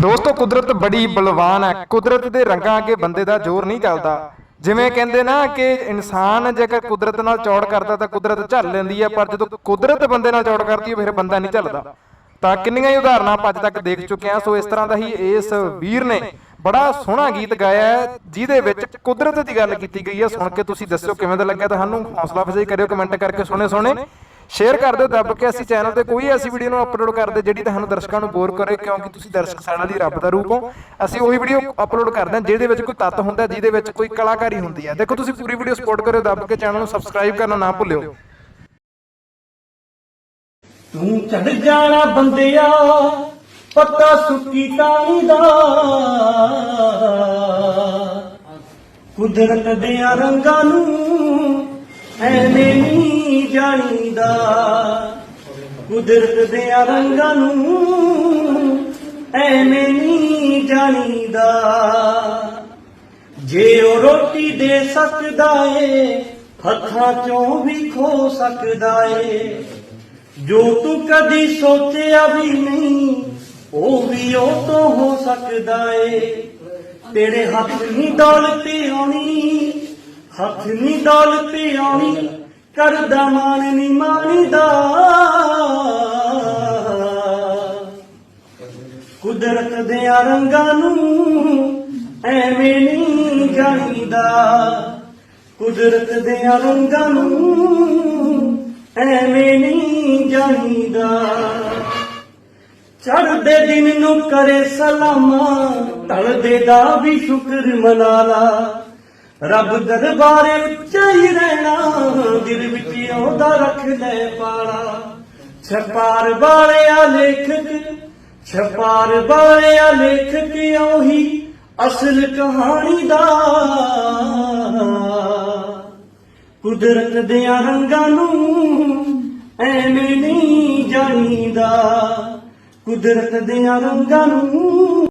ਦੋਸਤੋ, ਕੁਦਰਤ ਬੜੀ ਬਲਵਾਨ ਹੈ। ਕੁਦਰਤ ਦੇ ਰੰਗਾਂ ਅੱਗੇ ਬੰਦੇ ਦਾ ਜ਼ੋਰ ਨਹੀਂ ਚੱਲਦਾ। ਜਿਵੇਂ ਕਹਿੰਦੇ ਨਾ ਕਿ ਇਨਸਾਨ ਜੇਕਰ ਕੁਦਰਤ ਨਾਲ ਚੌੜ ਕਰਦਾ ਤਾਂ ਕੁਦਰਤ ਝੱਲ ਲੈਂਦੀ ਹੈ, ਪਰ ਜਦੋਂ ਕੁਦਰਤ ਬੰਦੇ ਨਾਲ ਚੌੜ ਕਰਦੀ ਹੈ, ਫਿਰ ਬੰਦਾ ਨਹੀਂ ਝੱਲਦਾ ਤਾਂ ਕਿੰਨੀਆਂ ਹੀ ਉਦਾਹਰਨਾਂ ਆਪਾਂ ਅੱਜ ਤੱਕ ਦੇਖ ਚੁੱਕੇ ਹਾਂ। ਸੋ ਇਸ ਤਰ੍ਹਾਂ ਦਾ ਹੀ ਇਸ ਵੀਰ ਨੇ ਬੜਾ ਸੋਹਣਾ ਗੀਤ ਗਾਇਆ ਜਿਹਦੇ ਵਿੱਚ ਕੁਦਰਤ ਦੀ ਗੱਲ ਕੀਤੀ ਗਈ ਹੈ। ਸੁਣ ਕੇ ਤੁਸੀਂ ਦੱਸਿਓ ਕਿਵੇਂ ਦਾ ਲੱਗਿਆ, ਤੁਹਾਨੂੰ ਹੌਸਲਾ ਅਫਜ਼ਾਈ ਕਰਿਓ, ਕਮੈਂਟ ਕਰਕੇ ਸੋਹਣੇ ਸੋਹਣੇ ਸ਼ੇਅਰ ਕਰ ਦਿਓ, ਦੱਬ ਕੇ ਅਸੀਂ ਚੈਨਲ ਤੇ ਕੋਈ ਐਸੀ ਵੀਡੀਓ ਨੂੰ ਅਪਲੋਡ ਕਰਦੇ ਜਿਹੜੀ ਤੁਹਾਨੂੰ ਦਰਸ਼ਕਾਂ ਨੂੰ ਬੋਰ ਕਰੇ, ਕਿਉਂਕਿ ਤੁਸੀਂ ਦਰਸ਼ਕ ਸਾਡਾ ਦੀ ਰੱਬ ਦਾ ਰੂਪ ਹੋ। ਅਸੀਂ ਉਹੀ ਵੀਡੀਓ ਅਪਲੋਡ ਕਰਦੇ ਹਾਂ, ਜਿਹਦੇ ਵਿੱਚ ਕੋਈ ਤੱਤ ਹੁੰਦਾ, ਜਿਹਦੇ ਵਿੱਚ ਕੋਈ ਕਲਾਕਾਰੀ ਹੁੰਦੀ ਹੈ। ਦੇਖੋ, ਤੁਸੀਂ ਪੂਰੀ ਵੀਡੀਓ ਸਪੋਰਟ ਕਰਿਓ, ਦੱਬ ਕੇ ਚੈਨਲ ਨੂੰ ਸਬਸਕ੍ਰਾਈਬ ਕਰਨਾ ਨਾ ਭੁੱਲਿਓ। ਤੂੰ ਚੜ ਜਾਣਾ ਬੰਦਿਆ, ਪੱਤਾ ਸੁੱਕੀ ਟਾਣੀ ਦਾ। ਕੁਦਰਤ ਦੇ ਰੰਗਾਂ ਨੂੰ ਐਵੇਂ ਨਹੀਂ ਜਾਣੀਦਾ ਕੁਦਰਤ ਦੇ ਰੰਗਾਂ ਨੂੰ ਐਵੇਂ ਨਹੀਂ ਜਾਣੀਦਾ। ਜੇ ਉਹ ਰੋਟੀ ਦੇ ਸਕਦਾ ਏ, ਹੱਥਾਂ ਚੋਂ ਵੀ ਖੋ ਸਕਦਾ ਏ। ਜੋ ਤੂੰ ਕਦੀ ਸੋਚਿਆ ਵੀ ਨਹੀਂ, ਉਹ ਵੀ ਉਹ ਤੋਂ ਹੋ ਸਕਦਾ ਏ। ਤੇਰੇ ਹੱਥ ਨਹੀਂ ਦੌਲਤ ਆਉਣੀ, ਹੱਥ ਨਹੀਂ ਦੌਲਤ ਆਉਣੀ। ਕਰਦਾ ਮਾਨ ਨਹੀਂ ਮਾਣੀਦਾ ਕੁਦਰਤ ਦੇ ਰੰਗਾਂ ਨੂੰ ਐਵੇਂ ਨਹੀਂ ਜਾਣੀਦਾ। ਕੁਦਰਤ ਦੇ ਰੰਗਾਂ ਨੂੰ ਐਵੇਂ ਨਹੀਂ ਜਾਣੀਦਾ। ਚੜ੍ਹਦੇ ਦਿਨ ਨੂੰ ਕਰੇ ਸਲਾਮਾਂ ਢਲਦੇ ਦਾ ਵੀ ਸ਼ੁਕਰ ਮਨਾਲਾ। ਰੱਬ ਦਰਬਾਰੇ ਉੱਚਾ ਹੀ ਰਹਿਣਾ, ਦਿਲ ਵਿੱਚ ਉਹਦਾ ਰੱਖ ਲੈ ਪਾਲਾ। ਛਪਾਰ ਵਾਲਿਆ ਲੇਖਕ, ਛਪਾਰ ਵਾਲਿਆ ਲੇਖਕ ਉਹੀ ਅਸਲ ਕਹਾਣੀ ਦਾ। ਕੁਦਰਤ ਦੇ ਰੰਗਾਂ ਨੂੰ ਐਵੇਂ ਨਹੀਂ ਜਾਣੀਦਾ। ਕੁਦਰਤ ਦੇ ਰੰਗਾਂ ਨੂੰ